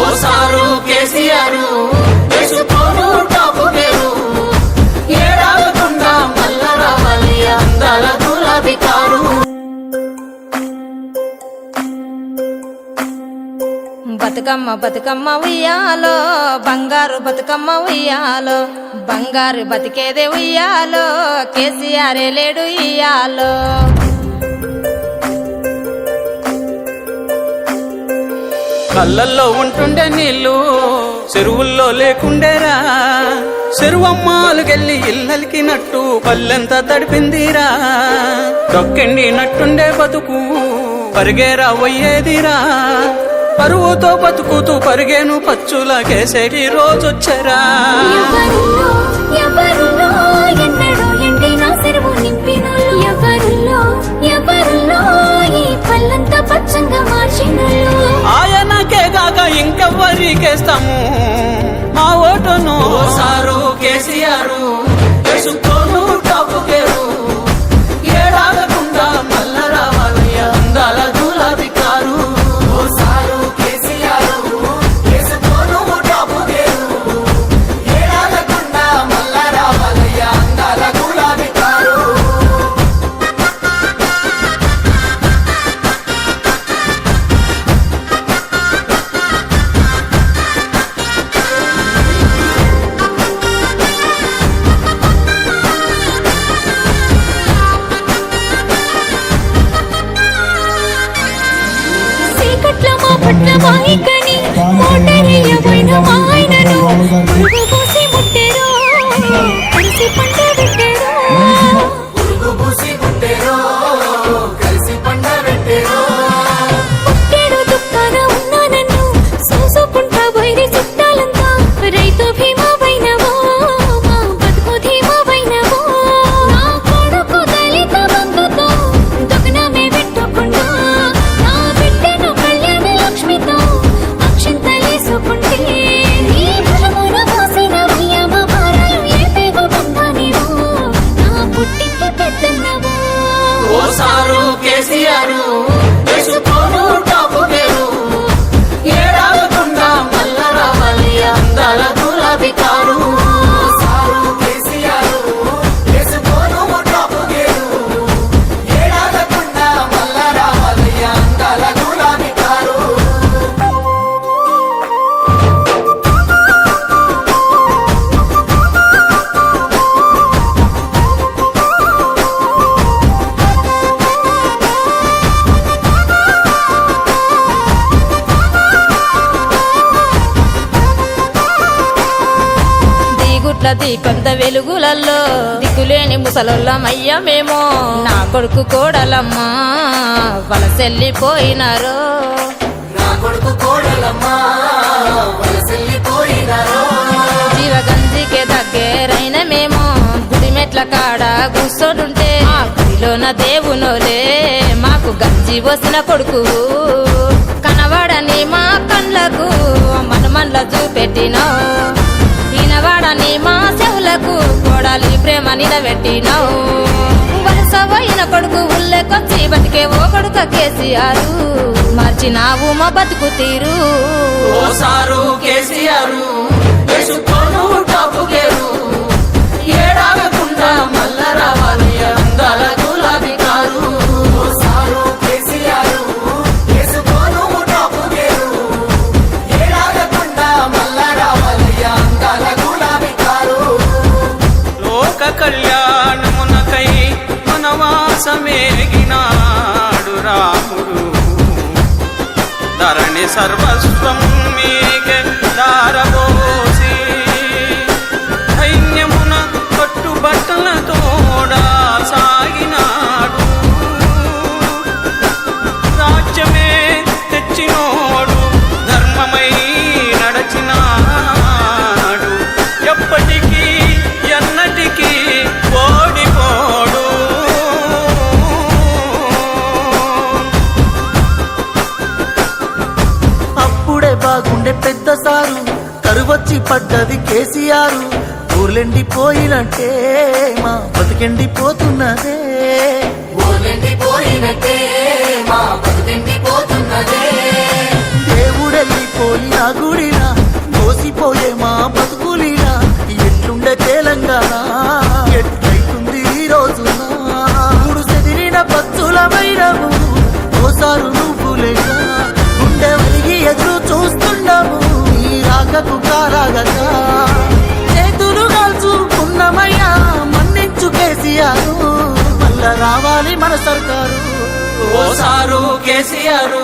ఓసారు కేసీఆర్ వేసుకోను టాపు ఏడాగకుండా మల్ల రావాలి అందాల గులాబీ కారు బతుకమ్మ బతుకమ్మ ఉయ్యాలో బంగారు బతుకమ్మ ఉయ్యాలో బంగారు బతికేదే ఉయ్యాలో కేసీఆర్ లేడు ఇయ్యాలో కళ్ళల్లో ఉంటుండే నీళ్ళు చెరువుల్లో లేకుండేరా. చెరువమ్మాలుకెళ్ళి ఇల్లలికినట్టు పల్లెంతా తడిపిందిరా. తొక్కండి నట్టుండే బతుకు పరిగేరా పోయేదిరా పరువుతో బతుకుతూ పరిగేను పచ్చులా కేసేటి రోజొచ్చరా. ఎవరు ఎవరు கேசியாரும் దిగుట్ల దీపంత వెలుగులల్లో దిక్కులేని ముసలొల్లమయ్యమేమో నా కొడుకు కోడలమ్మా వలసెల్లిపోయినారో. నా కొడుకు కోడలమ్మా వలసెల్లిపోయినారో. జీవగంజికే దగ్గరైన మేము. గుడి మెట్ల కాడ కూర్చోడుంటే ఆ గుడిలోన దేవునోలే. మాకు గంజి వసిన కొడుకు కనవాడని మా కండ్లకు మనమన్ల చూపెట్టినావు మా కోడాలి ప్రేమ నిలబెట్టినావు. వలసపోయిన కొడుకు ఉల్లెకొచ్చి బతికే ఓ కొడుక కేసీఆర్. మార్చినావు మా బతుకు తీరు. ఓసారు కేసీఆర్ సర్వస్వం. వచ్చి పడ్డది కేసీఆర్. ఊర్లెండిపోయినట్టే మా బతికెండిపోతున్నదే. పోయినట్టే మా బతుకెండిపోతున్నదే. దేవుడెళ్ళి సారు కేసీఆర్